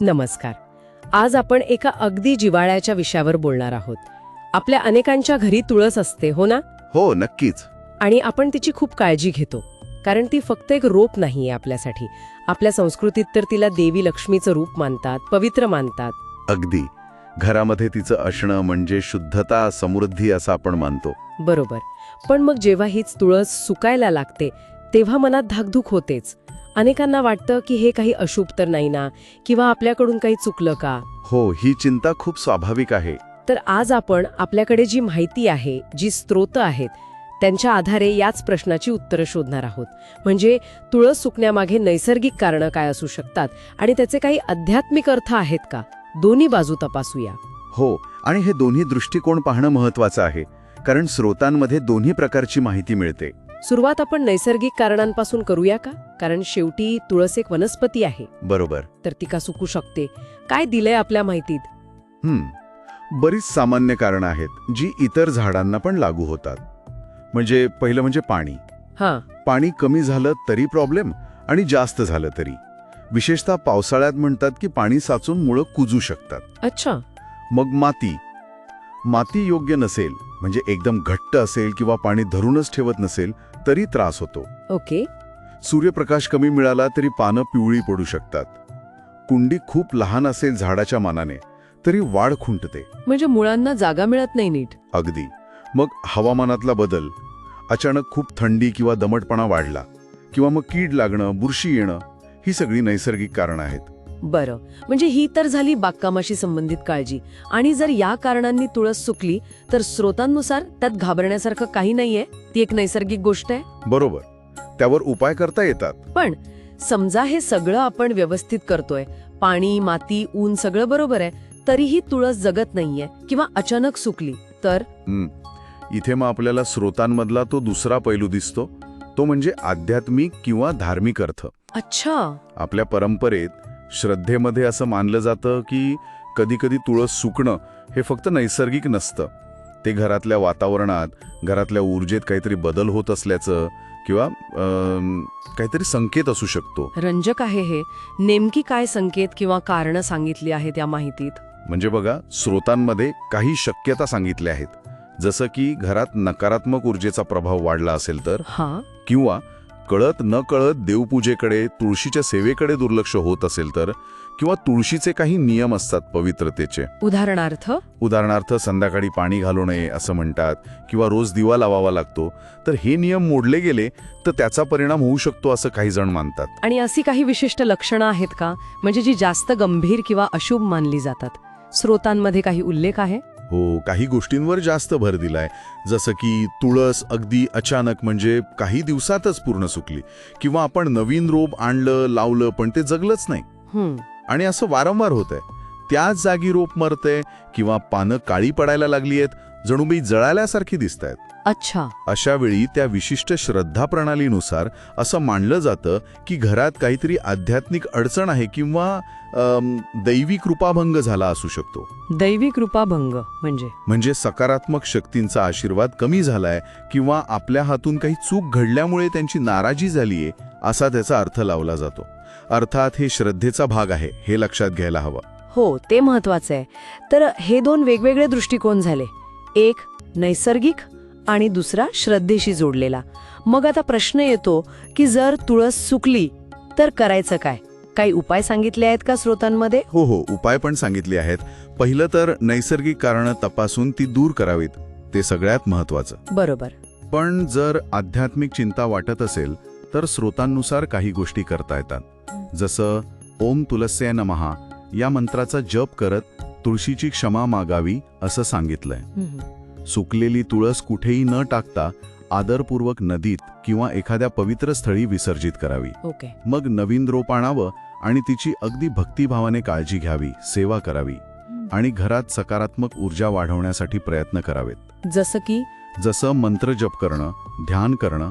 नमस्कार. आज आपण एका अगदी जिवाळ्याच्या विषयावर बोलणार आहोत. आपल्या अनेकांच्या घरी तुळस असते हो ना? हो नक्कीच. आणि आपण तिची खूप काळजी घेतो कारण ती फक्त एक रोप नाहीये आपल्यासाठी. आपल्या संस्कृतीत तर तिला देवी लक्ष्मीचं रूप मानतात पवित्र मानतात. अगदी. घरामध्ये तिचं असणं म्हणजे शुद्धता समृद्धी असं आपण मानतो. बरोबर. पण मग जेव्हा हीच तुळस सुकायला लागते तेव्हा मनात धाकधूक होतेच. अनेकांना वाटतं की हे काही अशुभ तर नाही ना किंवा आपल्याकडून काही चुकलं का? हो ही चिंता खूप स्वाभाविक आहे. तर आज आपण आपल्याकडे जी माहिती आहे जी स्त्रोत आहेत त्यांच्या आधारे याच प्रश्नाची उत्तरं शोधणार आहोत. म्हणजे तुळस सुकण्यामागे नैसर्गिक कारणं काय असू शकतात आणि त्याचे काही आध्यात्मिक अर्थ आहेत का? दोन्ही बाजू तपासूया. हो आणि हे दोन्ही दृष्टिकोन पाहणं महत्वाचं आहे कारण स्रोतांमध्ये दोन्ही प्रकारची माहिती मिळते. सुरुवात आपण नैसर्गिक कारणांपासून करूया का? कारण शेवटी तुळस एक वनस्पती आहे. बरोबर. तर ती का सुकू शकते? काय दिलंय आपल्या माहितीत? हम्म. बरीच सामान्य कारणं आहेत जी इतर झाडांना पण लागू होतात. म्हणजे पहिलं म्हणजे पाणी. हां. पाणी कमी झालं तरी प्रॉब्लेम आणि जास्त झालं तरी. विशेषतः पावसाळ्यात म्हणतात की पाणी साचून मुळं कुजू शकतात. अच्छा. मग माती. माती योग्य नसेल म्हणजे एकदम घट्ट असेल किंवा पाणी धरूनच ठेवत नसेल तरी त्रास होतो. ओके. सूर्यप्रकाश कमी मिळाला तरी पानं पिवळी पडू शकतात. कुंडी खूप लहान असेल झाडाच्या मानाने तरी वाढ खुंटते. म्हणजे मुळांना जागा मिळत नाही नीट. अगदी. मग हवामानातला बदल. अचानक खूप थंडी किंवा दमटपणा वाढला किंवा मग कीड लागणं बुरशी येणं ही सगळी नैसर्गिक कारणं आहेत. बरं. म्हणजे ही तर झाली बागकामाशी संबंधित काळजी. आणि जर या कारणांनी तुळस सुकली तर स्रोतांनुसार त्यात घाबरण्यासारखं काही नाहीये? ती एक नैसर्गिक गोष्ट आहे? बरोबर. त्यावर उपाय करता येतात. पण समजा हे सगळं आपण व्यवस्थित करतोय पाणी माती ऊन सगळं बरोबर आहे तरीही तुळस जगत नाहीये किंवा अचानक सुकली तर. इथे मग आपल्याला स्रोतांमधला तो दुसरा पैलू दिसतो. तो म्हणजे आध्यात्मिक किंवा धार्मिक अर्थ. अच्छा. आपल्या परंपरेत श्रद्धेमध्ये असं मानलं जातं की कधीकधी तुळस सुकणं हे फक्त नैसर्गिक नसतं. ते घरातल्या वातावरणात घरातल्या ऊर्जेत काहीतरी बदल होत असल्याचं किंवा काहीतरी संकेत असू शकतो. रंजक आहे हे. नेमकी काय संकेत किंवा कारणं सांगितली आहेत या माहितीत? म्हणजे बघा स्रोतांमध्ये काही शक्यता सांगितल्या आहेत. जसं की घरात नकारात्मक ऊर्जेचा प्रभाव वाढला असेल तर हा. किंवा कळत न कळत देवपूजेकडे तुळशीच्या सेवेकडे दुर्लक्ष होत असेल तर किंवा तुळशीचे काही नियम असतात पवित्रतेचे. उदाहरणार्थ? उदाहरणार्थ संध्याकाळी पाणी घालू नये असं म्हणतात किंवा रोज दिवा लावावा लागतो. तर हे नियम मोडले गेले तर त्याचा परिणाम होऊ शकतो असं काही जण मानतात. आणि अशी काही विशिष्ट लक्षणं आहेत का? म्हणजे जी जास्त गंभीर किंवा अशुभ मानली जातात. स्रोतांमध्ये काही उल्लेख आहे? हो काही गोष्टींवर जास्त भर दिलाय. जसं की तुळस अगदी अचानक म्हणजे काही दिवसातच पूर्ण सुकली. किंवा आपण नवीन रोप आणलं लावलं पण ते जगलंच नाही. आणि असं वारंवार होत आहे त्याच जागी रोप मरतंय किंवा पानं काळी पडायला लागली आहेत जणू मी जळाल्यासारखी दिसत आहेत अच्छा. अशा वेळी त्या विशिष्ट श्रद्धा प्रणालीनुसार असं मानलं जातं की घरात काहीतरी आध्यात्मिक अडचण आहे किंवा अम, दैवी कृपाभंग झाला असू शकतो. दैवी कृपाभंग म्हणजे? म्हणजे सकारात्मक शक्तींचा आशीर्वाद कमी झालाय किंवा आपल्या हातून काही चूक घडल्यामुळे त्यांची नाराजी झालीये असा त्याचा अर्थ लावला जातो. अर्थात हे श्रद्धेचा भाग आहे हे लक्षात घ्यायला हवं. हो ते महत्वाचं आहे. तर हे दोन वेगवेगळे दृष्टिकोन झाले. एक नैसर्गिक आणि दुसरा श्रद्धेशी जोडलेला. मग आता प्रश्न येतो की जर तुळस सुकली तर करायचं काय? काही उपाय सांगितले आहेत का स्रोतांमध्ये? हो हो उपाय पण सांगितले आहेत. पहिलं तर नैसर्गिक कारणं तपासून ती दूर करावीत. ते सगळ्यात महत्वाचं बरोबर. पण जर आध्यात्मिक चिंता वाटत असेल तर स्रोतांनुसार काही गोष्टी करता येतात. जसं ओम तुलस्या नमहा या मंत्राचा जप करत तुळशीची क्षमा मागावी असं सांगितलंय. सुकलेली तुळस कुठेही न टाकता आदरपूर्वक नदीत किंवा एखाद्या पवित्र स्थळी विसर्जित करावी. ओके. मग नवीन रोप आणावं आणि तिची अगदी भक्तिभावाने काळजी घ्यावी सेवा करावी आणि घरात सकारात्मक ऊर्जा वाढवण्यासाठी प्रयत्न करावेत. जसं की? जसं मंत्र जप करणं ध्यान करणं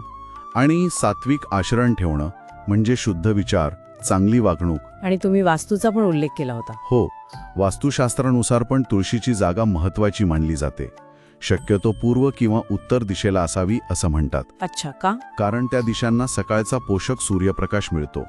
आणि सात्विक आचरण ठेवणं म्हणजे शुद्ध विचार चांगली वागणूक. आणि तुम्ही वास्तूचा पण उल्लेख केला होता. हो वास्तुशास्त्रानुसार पण तुळशीची जागा महत्वाची मानली जाते. शक्यतो पूर्व किंवा उत्तर दिशेला असावी असं म्हणतात. अच्छा का? कारण त्या दिशांना सकाळचा पोषक सूर्यप्रकाश मिळतो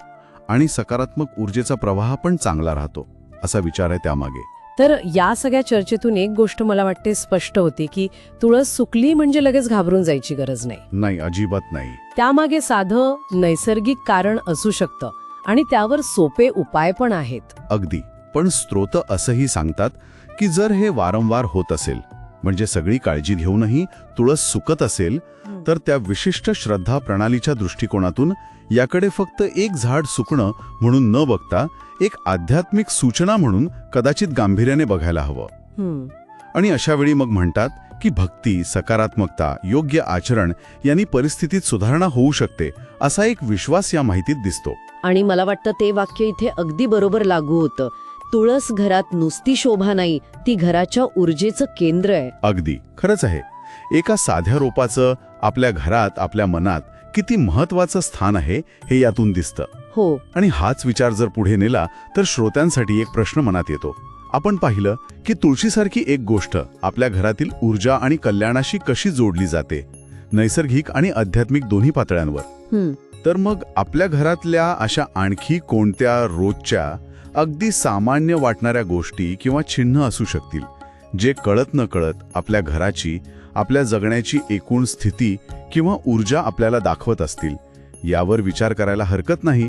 आणि सकारात्मक ऊर्जेचा प्रवाह पण चांगला राहतो असा विचार आहे त्यामागे. तर या सगळ्या चर्चेतून एक गोष्ट मला वाटते स्पष्ट होती की तुळस सुकली म्हणजे लगेच घाबरून जायची गरज नाही. नाही अजिबात नाही. त्यामागे साधं नैसर्गिक कारण असू शकतं आणि त्यावर सोपे उपाय पण आहेत. अगदी. पण स्त्रोत असंही सांगतात की जर हे वारंवार होत असेल म्हणजे सगळी काळजी घेऊनही तुळस सुकत असेल तर त्या विशिष्ट श्रद्धा प्रणालीच्या दृष्टिकोनातून याकडे फक्त एक झाड सुकणं म्हणून न बघता एक आध्यात्मिक सूचना म्हणून कदाचित गांभीर्याने बघायला हवं. आणि अशा वेळी मग म्हणतात की भक्ती सकारात्मकता योग्य आचरण यांनी परिस्थितीत सुधारणा होऊ शकते असा एक विश्वास या माहितीत दिसतो. आणि मला वाटतं ते वाक्य इथे अगदी बरोबर लागू होतं. तुळस घरात नुसती शोभा नाही ती घराच्या ऊर्जेचं केंद्र आहे. अगदी. खरंच आहे. एका साध्या रोपाचं आपल्या घरात आपल्या मनात किती महत्वाचं स्थान आहे हे यातून दिसतं. हो. आणि हाच विचार जर पुढे नेला तर श्रोत्यांसाठी एक प्रश्न मनात येतो. आपण पाहिलं की तुळशीसारखी एक गोष्ट आपल्या घरातील ऊर्जा आणि कल्याणाशी कशी जोडली जाते? नैसर्गिक आणि आध्यात्मिक दोन्ही पातळ्यांवर. तर मग आपल्या घरातल्या अशा आणखी कोणत्या रोजच्या अगदी सामान्य वाटणाऱ्या गोष्टी किंवा चिन्ह असू शकतील जे कळत न कळत आपल्या घराची आपल्या जगण्याची एकूण स्थिती किंवा ऊर्जा आपल्याला दाखवत असतील यावर विचार करायला हरकत नाही.